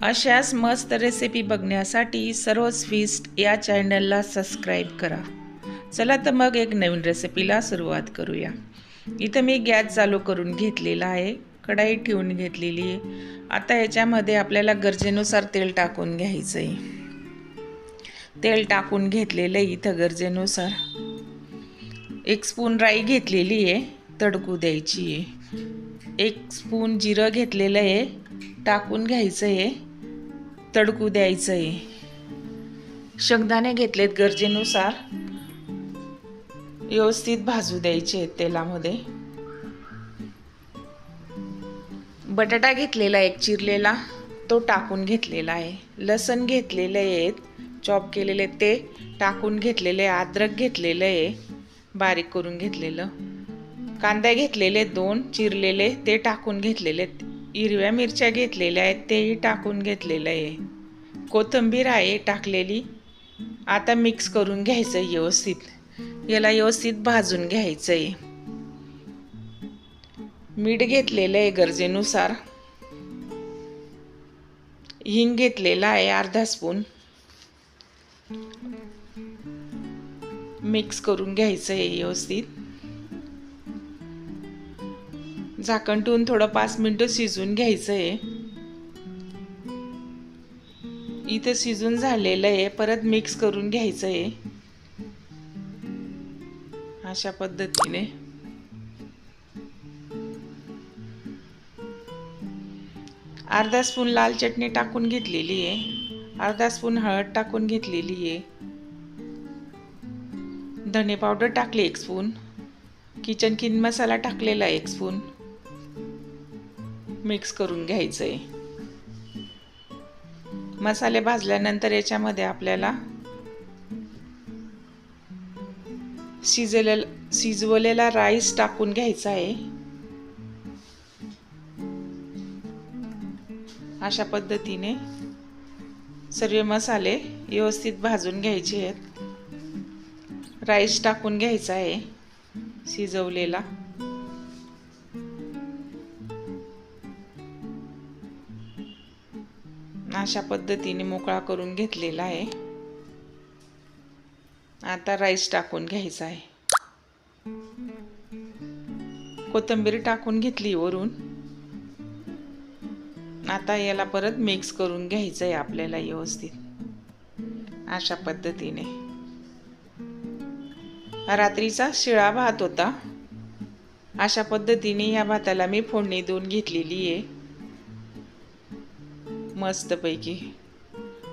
अशाच मस्त रेसिपी बघण्यासाठी सर्व स्वीस्ट या चॅनलला सबस्क्राईब करा. चला तर मग एक नवीन रेसिपीला सुरुवात करूया. इथं मी गॅस चालू करून घेतलेला आहे. कढाई ठेवून घेतलेली आहे. आता याच्यामध्ये आपल्याला गरजेनुसार तेल टाकून घ्यायचं आहे तेल टाकून घेतलेलं आहे इथं गरजेनुसार. एक स्पून राई घेतलेली आहे. तडकू द्यायची आहे. एक स्पून जिरं घेतलेलं आहे. टाकून घ्यायचं आहे तडकू द्यायचं आहे शेंगदाणे घेतलेत गरजेनुसार. व्यवस्थित भाजू द्यायचे आहेत तेलामध्ये. बटाटा घेतलेला एक चिरलेला तो टाकून घेतलेला आहे. लसण घेतलेले आहेत चॉप केलेले ते टाकून घेतलेले अद्रक घेतलेलं आहे बारीक करून घेतलेलं. कांदा घेतलेले दोन चिरलेले ते टाकून घेतलेले हिरव्या मिरच्या घेतलेल्या आहेत तेही टाकून घेतलेलं आहे. कोथिंबीर आहे टाकलेली. आता मिक्स करून घ्यायचं आहे व्यवस्थित. याला व्यवस्थित भाजून घ्यायचं आहे मीठ घेतलेलं आहे गरजेनुसार. हिंग घेतलेला आहे अर्धा स्पून मिक्स करून घ्यायचं आहे व्यवस्थित. झाकण ठेवून थोडं पाच मिनटं शिजून घ्यायचं आहे इथं शिजून झालेलं आहे परत मिक्स करून घ्यायचं आहे अशा पद्धतीने. अर्धा स्पून लाल चटणी टाकून घेतलेली आहे. अर्धा स्पून हळद टाकून घेतलेली आहे. धणे पावडर टाकली एक स्पून. किचन किन मसाला टाकलेला एक स्पून. मिक्स करून घ्यायचं आहे मसाले भाजल्यानंतर याच्यामध्ये आपल्याला शिजलेला शिजवलेला राईस टाकून घ्यायचा आहे. अशा पद्धतीने सर्व मसाले व्यवस्थित भाजून घ्यायचे आहेत. राईस टाकून घ्यायचा आहे शिजवलेला. अशा पद्धतीने मोकळा करून घेतलेला आहे. आता राईस टाकून घ्यायचा आहे. कोथिंबीर टाकून घेतली वरून. आता याला परत मिक्स करून घ्यायचं आहे आपल्याला व्यवस्थित. अशा पद्धतीने. रात्रीचा शिळा भात होता. अशा पद्धतीने या भाताला मी फोडणी देऊन घेतलेली आहे. मस्तपैकी.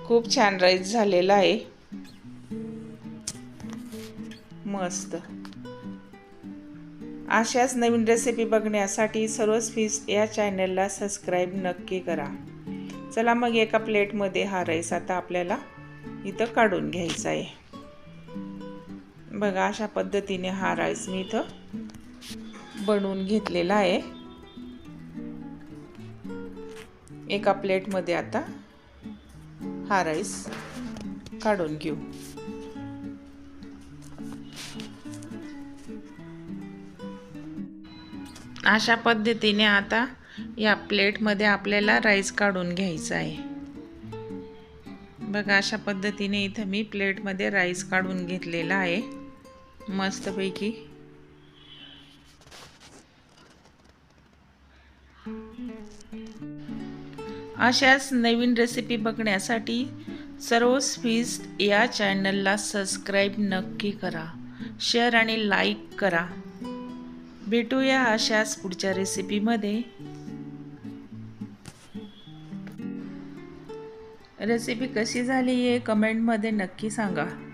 खूप छान राईस झालेला आहे. मस्त. अशाच नवीन रेसिपी बघण्यासाठी सर्वच फीस या चॅनलला सबस्क्राईब नक्की करा. चला मग एका प्लेटमध्ये हा राईस आता आपल्याला इथं काढून घ्यायचा आहे. बघा अशा पद्धतीने हा राईस मी इथं बनवून घेतलेला आहे. एका प्लेटमध्ये आता हा राईस काढून घेऊ. अशा पद्धतीने आता या प्लेटमध्ये आपल्याला राईस काढून घ्यायचा आहे. बघा अशा पद्धतीने इथं मी प्लेटमध्ये राईस काढून घेतलेला आहे. मस्तपैकी. अशाच नवीन रेसिपी बघण्यासाठी सर्व स्वीस्ट या चॅनलला सबस्क्राईब नक्की करा. शेअर आणि लाईक करा. भेटूया अशाच पुढच्या रेसिपीमध्ये रेसिपी कशी झाली आहे कमेंटमध्ये नक्की सांगा.